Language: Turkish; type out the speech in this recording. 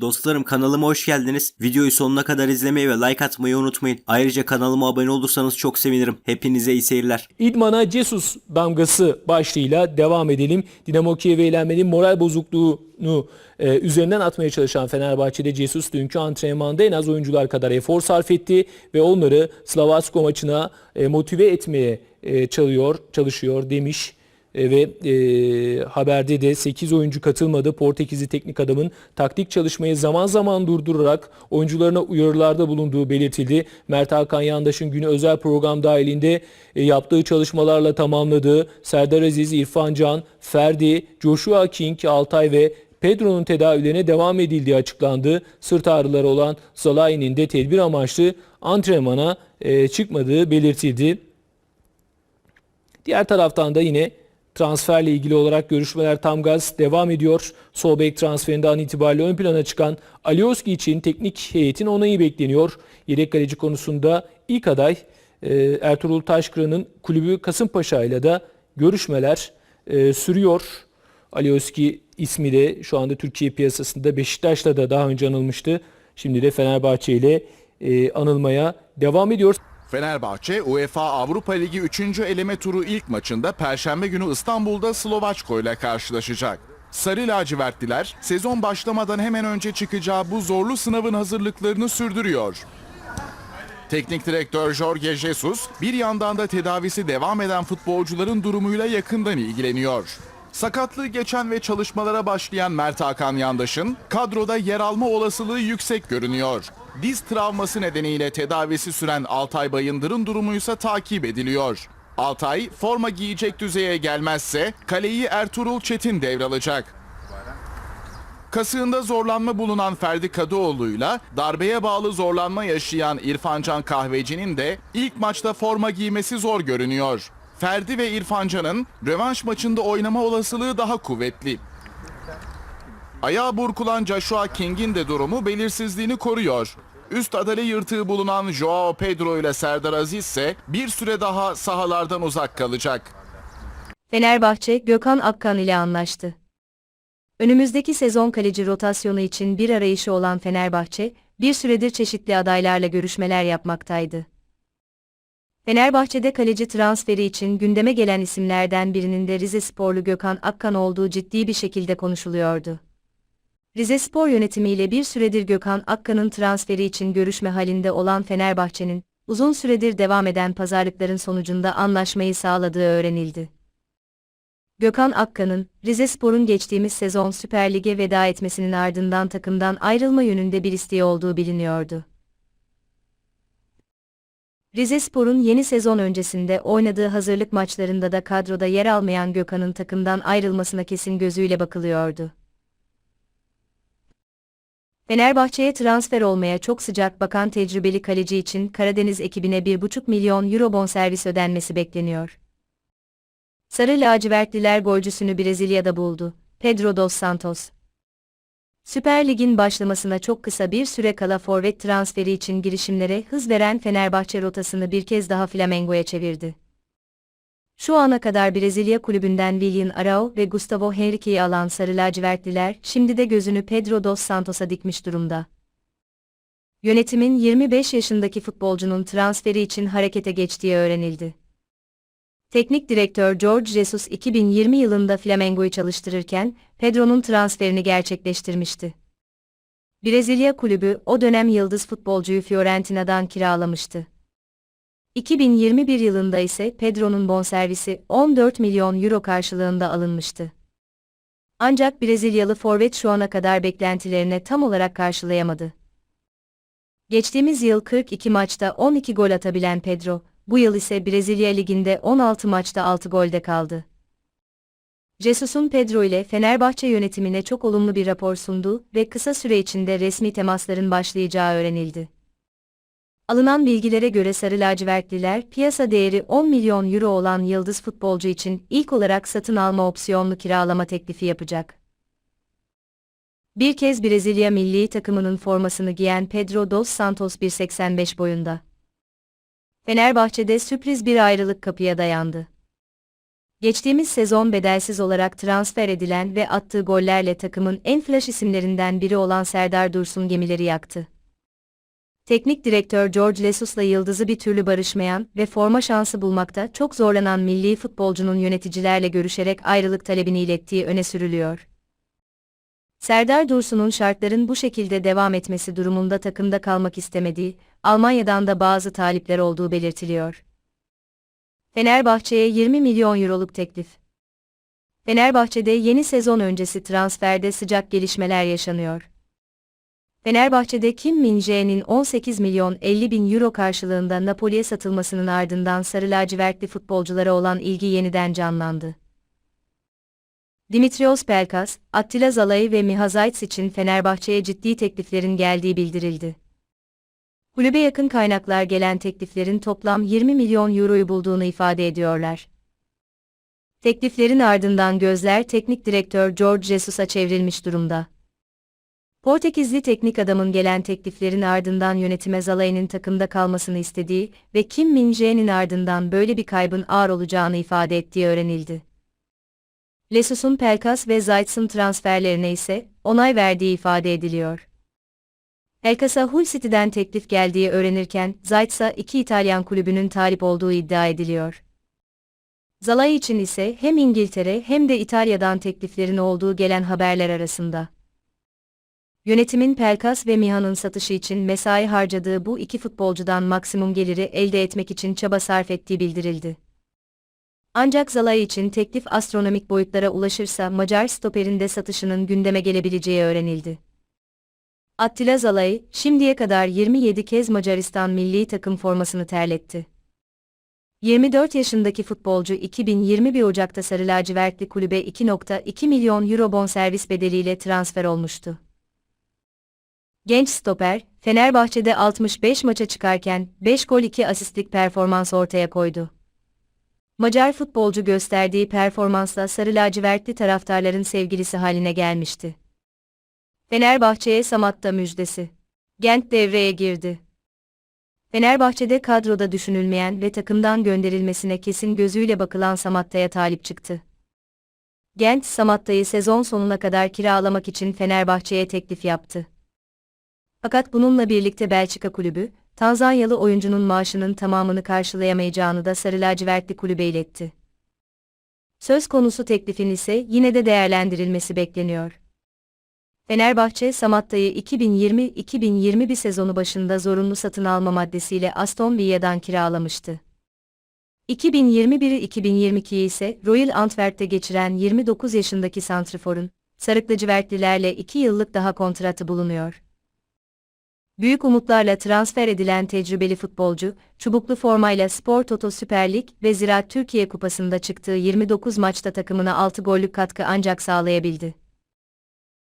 Dostlarım kanalıma hoş geldiniz. Videoyu sonuna kadar izlemeyi ve like atmayı unutmayın. Ayrıca kanalıma abone olursanız çok sevinirim. Hepinize iyi seyirler. İdman'a Jesus damgası başlığıyla devam edelim. Dinamo Kiev eğlenmenin moral bozukluğunu e, üzerinden atmaya çalışan Fenerbahçe'de Jesus dünkü antrenmanda en az oyuncular kadar efor sarf etti ve onları Slavacko maçına e, motive etmeye e, çalıyor, çalışıyor demiş. E, ve e, haberde de 8 oyuncu katılmadı. Portekizli teknik adamın taktik çalışmayı zaman zaman durdurarak oyuncularına uyarılarda bulunduğu belirtildi. Mert Hakan Yandaş'ın günü özel program dahilinde e, yaptığı çalışmalarla tamamladığı Serdar Aziz, İrfan Can, Ferdi, Joshua King, Altay ve Pedro'nun tedavilerine devam edildiği açıklandı. Sırt ağrıları olan Zalai'nin de tedbir amaçlı antrenmana e, çıkmadığı belirtildi. Diğer taraftan da yine transferle ilgili olarak görüşmeler tam gaz devam ediyor. Sol transferinde an itibariyle ön plana çıkan Alioski için teknik heyetin onayı bekleniyor. Yedek kaleci konusunda ilk aday e, Ertuğrul Taşkıran'ın kulübü Kasımpaşa ile de görüşmeler e, sürüyor. Alioski ismi de şu anda Türkiye piyasasında Beşiktaş'la da daha önce anılmıştı. Şimdi de Fenerbahçe ile e, anılmaya devam ediyor. Fenerbahçe UEFA Avrupa Ligi 3. eleme turu ilk maçında Perşembe günü İstanbul'da Slovaçko ile karşılaşacak. Sarı lacivertliler sezon başlamadan hemen önce çıkacağı bu zorlu sınavın hazırlıklarını sürdürüyor. Teknik direktör Jorge Jesus bir yandan da tedavisi devam eden futbolcuların durumuyla yakından ilgileniyor. Sakatlığı geçen ve çalışmalara başlayan Mert Hakan Yandaş'ın kadroda yer alma olasılığı yüksek görünüyor. Diz travması nedeniyle tedavisi süren Altay Bayındır'ın durumu ise takip ediliyor. Altay forma giyecek düzeye gelmezse kaleyi Ertuğrul Çetin devralacak. Kasığında zorlanma bulunan Ferdi Kadıoğlu'yla darbeye bağlı zorlanma yaşayan İrfancan Kahveci'nin de ilk maçta forma giymesi zor görünüyor. Ferdi ve İrfancan'ın rövanş maçında oynama olasılığı daha kuvvetli. Ayağı burkulan Joshua King'in de durumu belirsizliğini koruyor. Üst adale yırtığı bulunan Joao Pedro ile Serdar Aziz ise bir süre daha sahalardan uzak kalacak. Fenerbahçe, Gökhan Akkan ile anlaştı. Önümüzdeki sezon kaleci rotasyonu için bir arayışı olan Fenerbahçe, bir süredir çeşitli adaylarla görüşmeler yapmaktaydı. Fenerbahçe'de kaleci transferi için gündeme gelen isimlerden birinin de Rize sporlu Gökhan Akkan olduğu ciddi bir şekilde konuşuluyordu. Rize Spor yönetimiyle bir süredir Gökhan Akkan'ın transferi için görüşme halinde olan Fenerbahçe'nin, uzun süredir devam eden pazarlıkların sonucunda anlaşmayı sağladığı öğrenildi. Gökhan Akkan'ın, Rizespor'un geçtiğimiz sezon Süper Lig'e veda etmesinin ardından takımdan ayrılma yönünde bir isteği olduğu biliniyordu. Rizespor'un yeni sezon öncesinde oynadığı hazırlık maçlarında da kadroda yer almayan Gökhan'ın takımdan ayrılmasına kesin gözüyle bakılıyordu. Fenerbahçe'ye transfer olmaya çok sıcak bakan tecrübeli kaleci için Karadeniz ekibine 1,5 milyon euro bonservis ödenmesi bekleniyor. Sarı lacivertliler golcüsünü Brezilya'da buldu. Pedro dos Santos. Süper Lig'in başlamasına çok kısa bir süre kala forvet transferi için girişimlere hız veren Fenerbahçe rotasını bir kez daha Flamengo'ya çevirdi. Şu ana kadar Brezilya kulübünden Willian Arao ve Gustavo Henrique'yi alan Sarı lacivertliler şimdi de gözünü Pedro dos Santos'a dikmiş durumda. Yönetimin 25 yaşındaki futbolcunun transferi için harekete geçtiği öğrenildi. Teknik direktör George Jesus 2020 yılında Flamengo'yu çalıştırırken Pedro'nun transferini gerçekleştirmişti. Brezilya kulübü o dönem yıldız futbolcuyu Fiorentina'dan kiralamıştı. 2021 yılında ise Pedro'nun bonservisi 14 milyon euro karşılığında alınmıştı. Ancak Brezilyalı forvet şu ana kadar beklentilerine tam olarak karşılayamadı. Geçtiğimiz yıl 42 maçta 12 gol atabilen Pedro, bu yıl ise Brezilya Ligi'nde 16 maçta 6 golde kaldı. Jesus'un Pedro ile Fenerbahçe yönetimine çok olumlu bir rapor sundu ve kısa süre içinde resmi temasların başlayacağı öğrenildi. Alınan bilgilere göre Sarı lacivertliler, piyasa değeri 10 milyon euro olan yıldız futbolcu için ilk olarak satın alma opsiyonlu kiralama teklifi yapacak. Bir kez Brezilya milli takımının formasını giyen Pedro dos Santos 1.85 boyunda. Fenerbahçe'de sürpriz bir ayrılık kapıya dayandı. Geçtiğimiz sezon bedelsiz olarak transfer edilen ve attığı gollerle takımın en flash isimlerinden biri olan Serdar Dursun gemileri yaktı. Teknik direktör George Lesus'la yıldızı bir türlü barışmayan ve forma şansı bulmakta çok zorlanan milli futbolcunun yöneticilerle görüşerek ayrılık talebini ilettiği öne sürülüyor. Serdar Dursun'un şartların bu şekilde devam etmesi durumunda takımda kalmak istemediği, Almanya'dan da bazı talipler olduğu belirtiliyor. Fenerbahçe'ye 20 milyon euroluk teklif. Fenerbahçe'de yeni sezon öncesi transferde sıcak gelişmeler yaşanıyor. Fenerbahçe'de Kim Min-jae'nin 18 milyon 50 bin euro karşılığında Napoli'ye satılmasının ardından sarı lacivertli futbolculara olan ilgi yeniden canlandı. Dimitrios Pelkas, Attila Zalai ve Miha Zayt için Fenerbahçe'ye ciddi tekliflerin geldiği bildirildi. Kulübe yakın kaynaklar gelen tekliflerin toplam 20 milyon euroyu bulduğunu ifade ediyorlar. Tekliflerin ardından gözler teknik direktör George Jesus'a çevrilmiş durumda. Portekizli teknik adamın gelen tekliflerin ardından yönetime Zalai'nin takımda kalmasını istediği ve Kim Min-jae'nin ardından böyle bir kaybın ağır olacağını ifade ettiği öğrenildi. Lesus'un Pelkas ve Zayt'sın transferlerine ise onay verdiği ifade ediliyor. Pelkas'a Hull City'den teklif geldiği öğrenirken Zayt'sa iki İtalyan kulübünün talip olduğu iddia ediliyor. Zalai için ise hem İngiltere hem de İtalya'dan tekliflerin olduğu gelen haberler arasında. Yönetimin Pelkas ve Miha'nın satışı için mesai harcadığı bu iki futbolcudan maksimum geliri elde etmek için çaba sarf ettiği bildirildi. Ancak Zalai için teklif astronomik boyutlara ulaşırsa Macar stoperin de satışının gündeme gelebileceği öğrenildi. Attila Zalai, şimdiye kadar 27 kez Macaristan milli takım formasını terletti. 24 yaşındaki futbolcu 2021 Ocak'ta Sarı Lacivertli kulübe 2.2 milyon euro bonservis bedeliyle transfer olmuştu. Genç stoper, Fenerbahçe'de 65 maça çıkarken 5 gol 2 asistlik performans ortaya koydu. Macar futbolcu gösterdiği performansla Sarı Lacivertli taraftarların sevgilisi haline gelmişti. Fenerbahçe'ye Samatta müjdesi. Gent devreye girdi. Fenerbahçe'de kadroda düşünülmeyen ve takımdan gönderilmesine kesin gözüyle bakılan Samatta'ya talip çıktı. Gent, Samatta'yı sezon sonuna kadar kiralamak için Fenerbahçe'ye teklif yaptı. Fakat bununla birlikte Belçika kulübü, Tanzanyalı oyuncunun maaşının tamamını karşılayamayacağını da Sarı Lacivertli kulübe iletti. Söz konusu teklifin ise yine de değerlendirilmesi bekleniyor. Fenerbahçe, Samatta'yı 2020-2021 sezonu başında zorunlu satın alma maddesiyle Aston Villa'dan kiralamıştı. 2021-2022'yi ise Royal Antwerp'te geçiren 29 yaşındaki santriforun, Sarıklıcıvertlilerle 2 yıllık daha kontratı bulunuyor. Büyük umutlarla transfer edilen tecrübeli futbolcu, çubuklu formayla Spor Toto Süper Lig ve Ziraat Türkiye Kupası'nda çıktığı 29 maçta takımına 6 gollük katkı ancak sağlayabildi.